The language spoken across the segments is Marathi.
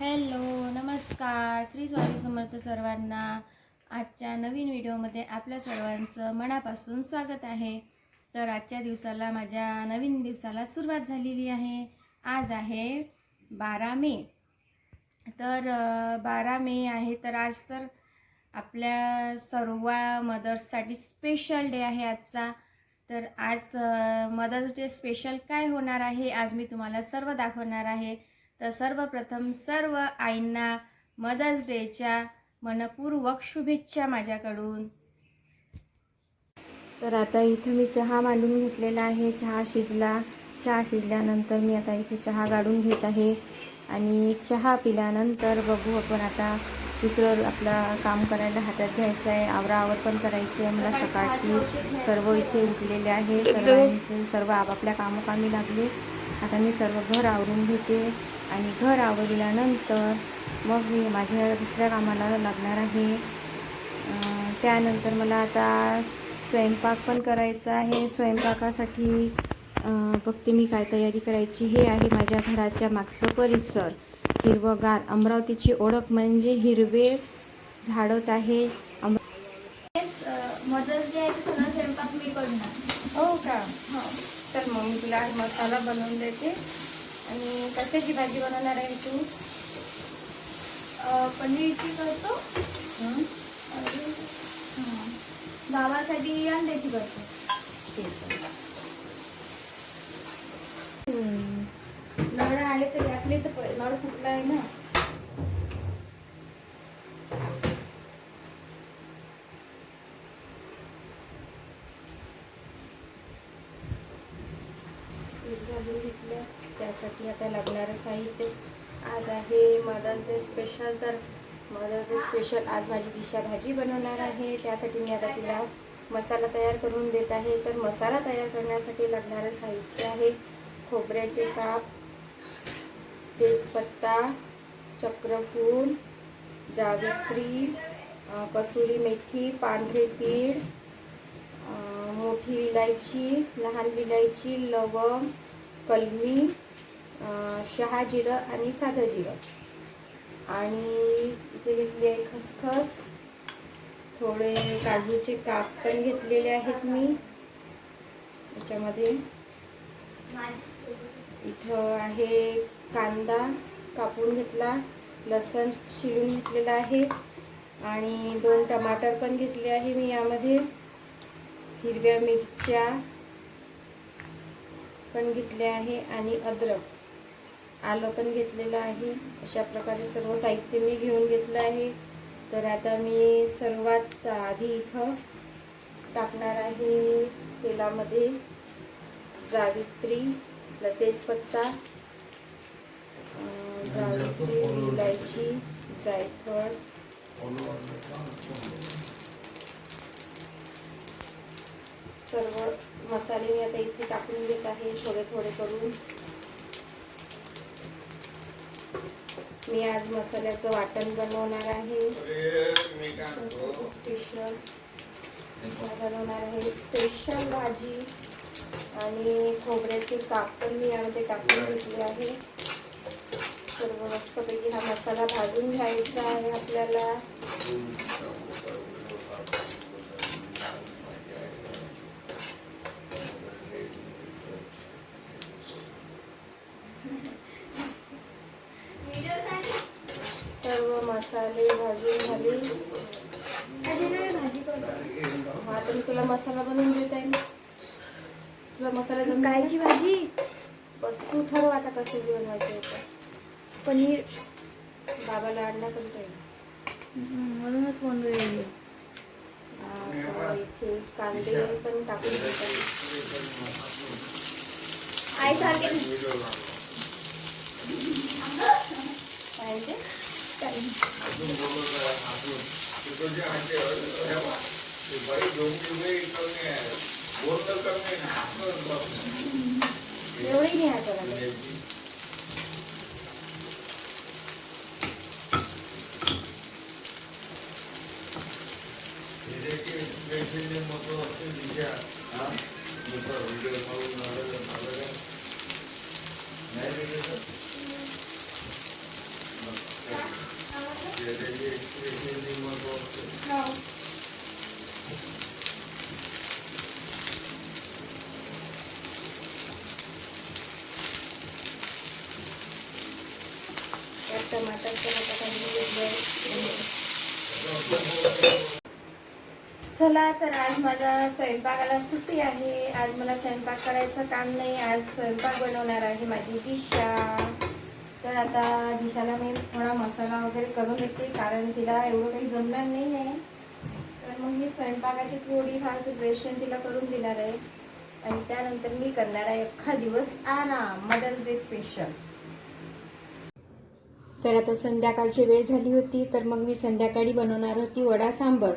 हॅलो नमस्कार. श्री स्वामी समर्थ सर्वांना आजच्या नवीन व्हिडिओमध्ये आपल्या सर्वांचं मनापासून स्वागत आहे. तर आजच्या दिवसाला माझ्या नवीन दिवसाला सुरुवात झालेली आहे. आज आहे बारा मे. तर बारा मे आहे तर आज तर आपल्या सर्व मदर्ससाठी स्पेशल डे आहे आजचा. तर आज मदर्स डे स्पेशल काय होणार आहे आज मी तुम्हाला सर्व दाखवणार आहे. तर सर्वप्रथम सर्व आईंना मदर्स डेच्या मनपूर्वक शुभेच्छा माझ्याकडून. तर आता इथे मी चहा मांडून घेतलेला आहे. चहा शिजला. चहा शिजल्यानंतर मी आता इथे चहा गाडून घेत आहे. आणि चहा पिल्यानंतर बघू आपण आता दुसरं आपलं काम करायला हातात घ्यायचं आहे. आवराआवर पण करायची आहे. मला सकाळची सर्व इथे उठलेले आहे. सर्वांचे सर्व आपापल्या कामोकामी लागले. आता मी सर्व घर आवरून घेते. आणि घर आवरल्यानंतर मग मी माझ्या दुसऱ्या कामाला लागणार आहे. त्यानंतर मला आता स्वयंपाक पण करायचा आहे. स्वयंपाकासाठी बघते मी काय तयारी करायची. हे आहे माझ्या घराच्या मागचं परिसर. हिरवगार. अमरावतीची ओळख म्हणजे हिरवे झाडच आहे. मदर्स डे आहे सगळा स्वयंपाक मी करणार. हो का? हो. तर मग मी तुला मसाला बनवून देते. आणि कशाची भाजी बनवणार आहे तू? पनीरची करतो? आणि गावासाठी अंड्याची करतो. ठीक आहे हं. नळ आले तरी आपले तर प- नळ कुठला आहे ना पीठ घालून घेतलं त्यासाठी आता लागणारं साहित्य. आज आहे मदर्स डे स्पेशल तर मदर्स डे स्पेशल आज माझी दिशा भाजी बनवणार आहे. त्यासाठी मी आता तिला मसाला तयार करून देत आहे. तर मसाला तयार करण्यासाठी लागणारं साहित्य आहे. खोबऱ्याचे काप तेजपत्ता चक्रफूल जावित्री कसुरी मेथी पांढरे तीळ मोठी विलायची लहान विलायची लवंग कलमी शहा जिरं आणि साधं जिरं. आणि इथे घेतली आहे खसखस. थोडे काजूचे काप पण घेतलेले आहेत मी. याच्यामध्ये. इथं आहे कांदा कापून घेतला लसण शिळून घेतलेला आहे आणि दोन टमाटर पण घेतले आहे मी यामध्ये. हिरव्या मिरच्या पण घेतल्या आहे आणि अद्रक. आलं पण घेतलेलं आहे. अशा प्रकारे सर्व साहित्य मी घेऊन घेतलं आहे. तर आता मी सर्वात आधी इथं टाकणार आहे तेलामध्ये जावित्री तेजपत्ता जावित्री इलायची जायफळ. सर्व मसाले मी आता इथे टाकून घेत आहे. थोडे थोडे करून. मी आज मसाल्याचं वाटण बनवणार आहे. स्पेशल बनवणार आहे स्पेशल भाजी आणि खोबऱ्याचे काप पण मी यामध्ये टाकून घेतले आहे. सर्व मस्तपैकी हा मसाला भाजून घ्यायचा आहे आपल्याला सर्व मसाले भाजून झाले भाजी हा तर मी तुला मसाला बनवून देत आहे तुला मसाला जम कायची भाजी. बस तू ठरव आता कशाची बनवायची आहे ते. पनीर. बाबाला अंडा करून पाहिजे म्हणूनच फोन केली आता इथे कांदे पण टाकून देत आहे आई सारखे काय ते एवढंही नाही आता लागलं. नाही टमाटर पण आता घालून घेतलं चला तर आज मला स्वयंपाकाला सुट्टी आहे. आज मला स्वयंपाक करायचं काम नाही. आज स्वयंपाक बनवणार आहे माझी दिशा. तर आता दिशाला मी थोडा मसाला वगैरे करून देते कारण तिला एवढं काही जमणार नाही आहे. तर मग मी स्वयंपाकाची थोडीफार प्रिपरेशन तिला करून देणार आहे. आणि त्यानंतर मी करणार आहे अख्खा दिवस आराम मदर्स डे स्पेशल तर आता संध्याकाळची वेळ झाली होती तर मग मी संध्याकाळी बनवणार होती वडा सांबर.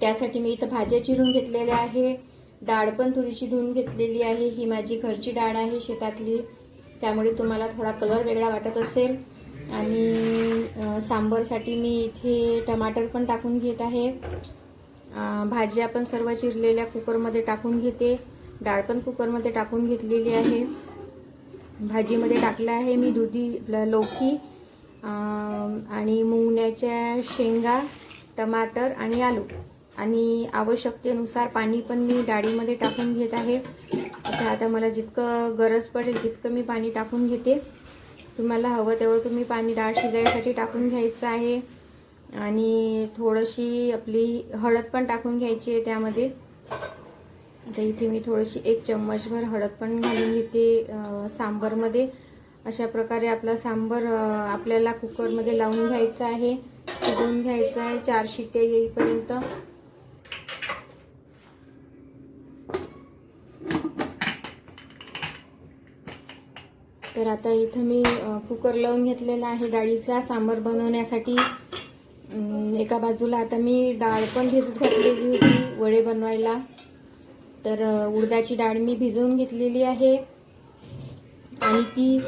त्यासाठी मी इथं भाज्या चिरून घेतलेल्या आहे डाळ पण तुरीची धुवून घेतलेली आहे ही माझी घरची डाळ आहे शेतातली. त्यामुळे तुम्हाला थोडा कलर वेगळा वाटत असेल. आणि सांबरसाठी मी इथे टमाटर पण टाकून घेत आहे. भाज्या पण सर्व चिरलेल्या कुकरमध्ये टाकून घेते. डाळ पण कुकरमध्ये टाकून घेतलेली आहे. भाजीमध्ये टाकलं आहे मी दुधी ल- आणि मुंगण्याच्या शेंगा टमाटर आणि आलू. आणि आवश्यकतेनुसार पाणी पण मी डाळीमध्ये टाकून घेत आहे. आता आता मला जितकं गरज पडेल तितकं मी पाणी टाकून घेते. तुम्हाला हवं तेवढं तुम्ही पाणी डाळ शिजायसाठी टाकून घ्यायचं आहे. आणि थोडीशी आपली हळद पण टाकून घ्यायची आहे त्यामध्ये. आता इथे मी थोडीशी एक चम्मचभर हळद पण घालून घेते. सांबारमध्ये सांबरमध्ये अशा प्रकारे आपला सांबर आपल्याला कुकरमध्ये लावून घ्यायचं आहे. शिजवून घ्यायचं आहे. चार शिट्या येईपर्यंत. तर आता इथं मी कुकर लावून घेतलेला आहे डाळीचा सांबर बनवण्यासाठी. एका बाजूला आता मी डाळ पण भिजत घातलेली होती वडे बनवायला. तर उडदाची डाळ मी भिजवून घेतलेली आहे. आणि ती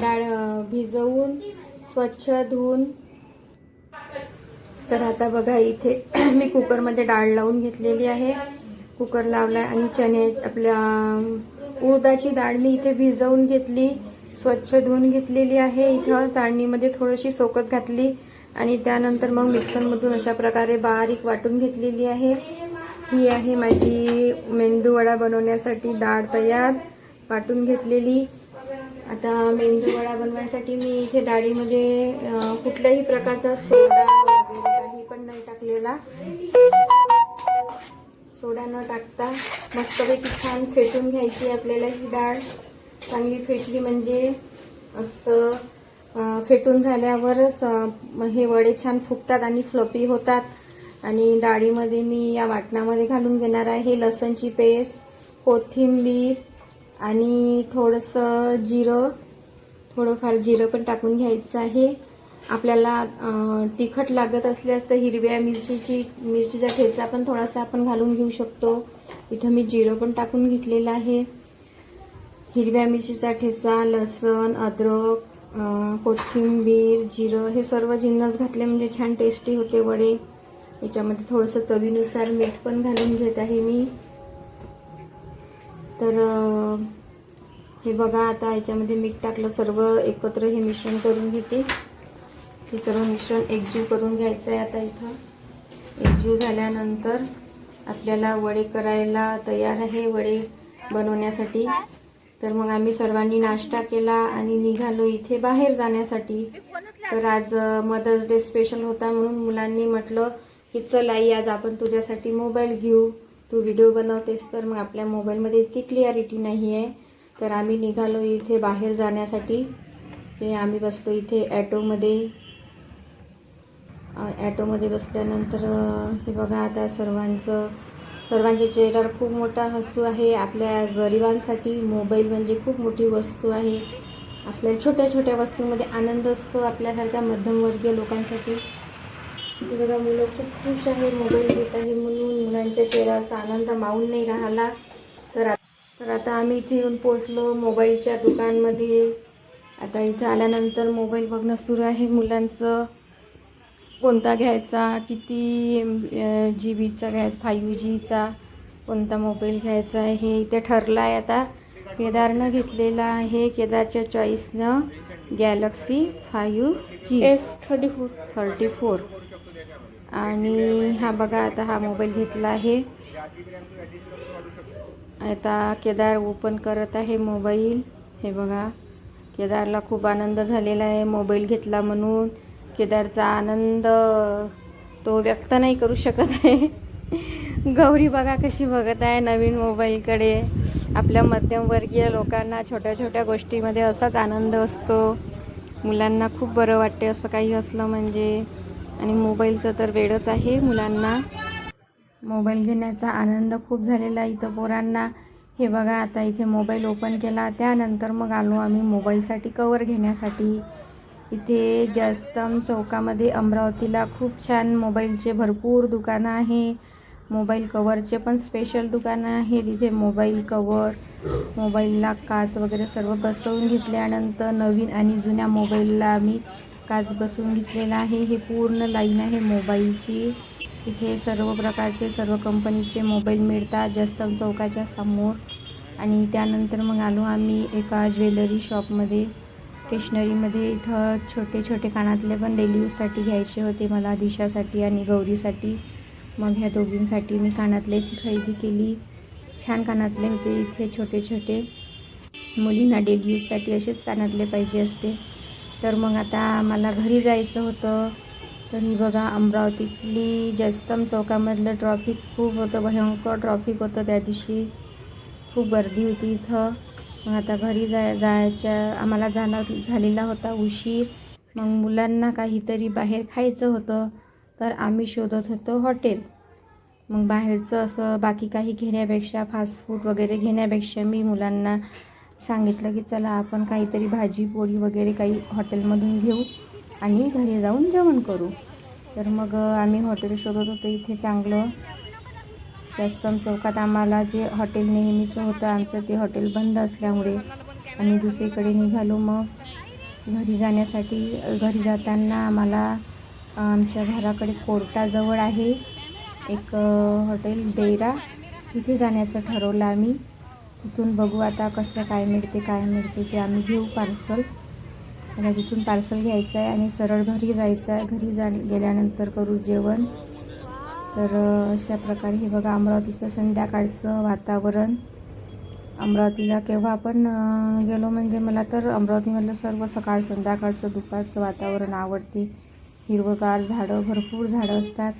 डाळ भिजवून स्वच्छ धुवून तर आता बघा इथे मी कुकरमध्ये डाळ लावून घेतलेली आहे. कुकर लावला आणि चणे आपल्या उडदाची डाळ मी इथे भिजवून घेतली स्वच्छ धुवून घेतलेली आहे. इथं चाळणीमध्ये थोडीशी सोकत घातली आणि त्यानंतर मग मिक्सरमधून अशा प्रकारे बारीक वाटून घेतलेली आहे. ही आहे माझी मेंदूवडा बनवण्यासाठी डाळ तयार वाटून घेतलेली. आता मेंदूवडा बनवण्यासाठी बनवायसाठी मी इथे डाळीमध्ये कुठल्याही प्रकारचा सोडा वगैरे काही पण नाही टाकलेला. सोडा न टाकता मस्तपैकी छान फेटून घ्यायची आपल्याला ही डाळ. चांगली फेटली म्हणजे मस्त फेटून झाल्यावरच हे वडे छान फुगतात आणि फ्लपी होतात. आणि डाळीमध्ये मी या वाटणामध्ये घालून घेणार आहे. लसणची पेस्ट कोथिंबीर आणि थोडंसं जिरं. थोडंफार जिरं पण टाकून घ्यायचं आहे. आपल्याला तिखट लागत असल्यास तर हिरव्या मिरचीची मिरचीचा ठेचा पण थोडासा आपण घालून घेऊ शकतो. इथं मी जिरं पण टाकून घेतलेलं आहे. हिरव्या मिरचीचा ठेचा लसण अद्रक कोथिंबीर जिरं हे सर्व जिन्नस घातले म्हणजे छान टेस्टी होते वडे. याच्यामध्ये थोडंसं चवीनुसार मीठ पण घालून घेत आहे मी. तर हे बघा आता याच्यामध्ये मीठ टाकलं सर्व एकत्र हे मिश्रण करून घेते. हे सर्व मिश्रण एकजीव करून घ्यायचं आहे आता इथं. एकजीव झाल्यानंतर आपल्याला वडे करायला तयार आहे वडे बनवण्यासाठी. तर मग आम्ही सर्वांनी नाश्ता केला आणि निघालो इथे बाहेर जाण्यासाठी. तर आज मदर्स डे स्पेशल होता म्हणून मुलांनी म्हटलं की चल आई आज आपण तुझ्यासाठी मोबाईल घेऊ. तू व्हिडिओ बनवतेस तर मग आपल्या मोबाईलमध्ये इतकी क्लिअरिटी नाही आहे तर आम्ही निघालो इथे बाहेर जाण्यासाठी. ते आम्ही बसलो इथे ॲटोमध्ये ॲटोमध्ये बसल्यानंतर हे बघा आता सर्वांचं सर्वांच्या चेहऱ्यावर खूप मोठा हसू आहे. आपल्या गरिबांसाठी मोबाईल म्हणजे खूप मोठी वस्तू आहे. आपल्या छोट्या छोट्या वस्तूंमध्ये आनंद असतो आपल्यासारख्या मध्यमवर्गीय लोकांसाठी. बघा मुलं खूप खुश आहे मोबाईल घेत आहे म्हणून मुलांच्या चेहऱ्यावरचा आनंद मावून नाही राहिला. तर तर आता आम्ही इथे येऊन पोचलो मोबाईलच्या दुकानमध्ये. आता इथे आल्यानंतर मोबाईल बघणं सुरू आहे मुलांचं. कोणता घ्यायचा किती जी बीचा घ्यायचा फाईव्ह जीचा कोणता मोबाईल घ्यायचा आहे हे इथे ठरलं आहे आता. केदारनं घेतलेला आहे केदारच्या चॉईसनं Galaxy five G F thirty four thirty four आणि हा बघा आता हा मोबाईल घेतला आहे. आता केदार ओपन करत आहे मोबाईल. हे बघा केदारला खूप आनंद झालेला आहे मोबाईल घेतला म्हणून. केदारचा आनंद तो व्यक्त नाही करू शकत आहे. गौरी बघा कशी बघत आहे नवीन मोबाईलकडे. आपल्या मध्यमवर्गीय लोकांना छोट्या छोट्या गोष्टीमध्ये असाच आनंद असतो. मुलांना खूप बरं वाटते असं काही असलं म्हणजे. आणि मोबाईलचं तर वेडच आहे मुलांना. मोबाईल घेण्याचा आनंद खूप झालेला इथं पोरांना. हे बघा आता इथे मोबाईल ओपन केला. त्यानंतर मग आलो आम्ही मोबाईलसाठी कवर घेण्यासाठी. इथे जस्तम चौकामध्ये अमरावतीला खूप छान मोबाईलचे भरपूर दुकानं आहे. मोबाईल कवरचे पण स्पेशल दुकानं आहेत. इथे मोबाईल कवर मोबाईलला काच वगैरे सर्व बसवून घेतल्यानंतर नवीन आणि जुन्या मोबाईलला आम्ही काच बसवून घेतलेला आहे. हे पूर्ण लाईन आहे मोबाईलची. इथे सर्व प्रकारचे सर्व कंपनीचे मोबाईल मिळतात जस्तम चौकाच्या समोर. आणि त्यानंतर मग आलो आम्ही एका ज्वेलरी शॉपमध्ये स्टेशनरीमध्ये. इथं छोटे छोटे कानातले पण डेली यूजसाठी घ्यायचे होते मला दिशासाठी आणि गौरीसाठी. मग ह्या दोघींसाठी मी कानातल्याची खरेदी केली. छान कानातले होते. इथे छोटे छोटे मुलींना डेली यूजसाठी असेच कानातले पाहिजे असते. तर मग आता मला घरी जायचं होतं. तर ही बघा अमरावतीतली जस्तम चौकामधलं ट्रॉफिक खूप होतं. भयंकर ट्रॉफिक होतं त्या दिवशी. खूप गर्दी होती इथं. मग आता घरी जाय जायच्या आम्हाला जाणं झालेला होता उशीर. मग मुलांना काहीतरी बाहेर खायचं होतं. तर आम्ही शोधत होतो हॉटेल मग बाहेरचं असं बाकी काही घेण्यापेक्षा फास्ट फूड वगैरे घेण्यापेक्षा मी मुलांना सांगितलं की चला आपण काहीतरी भाजी पोळी वगैरे काही हॉटेलमधून घेऊ आणि घरी जाऊन जेवण करू. तर मग आम्ही हॉटेल शोधत होतो. इथे चांगलं जयस्तंभ चौकात आम्हाला जे हॉटेल नेहमीचं होतं आमचं ते हॉटेल बंद असल्यामुळे आम्ही दुसरीकडे निघालो. मग घरी जाण्यासाठी घरी जाताना आम्हाला आमच्या घराकडे कोर्टाजवळ आहे एक हॉटेल डेरा. तिथे जाण्याचं ठरवलं आम्ही. तिथून बघू आता कसं काय मिळते काय मिळते ते आम्ही घेऊ पार्सल आता तिथून पार्सल घ्यायचं आहे आणि सरळ घरी जायचं आहे. घरी जा गेल्यानंतर करू जेवण. तर अशा प्रकारे हे बघा अमरावतीचं संध्याकाळचं वातावरण. अमरावतीला केव्हा पण गेलो म्हणजे मला तर अमरावतीमधलं सर्व सकाळ संध्याकाळचं दुपारचं वातावरण आवडते. हिरवंगार झाडं भरपूर झाडं असतात.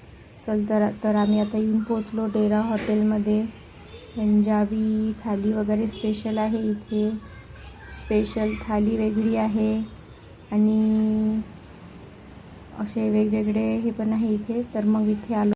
चल तर तर आम्ही आता येऊन पोचलो डेरा हॉटेलमध्ये. पंजाबी थाली वगैरे स्पेशल आहे इथे. स्पेशल थाली वेगळी आहे. आणि असे वेगवेगळे हे पण आहे इथे. तर मग इथे आलो.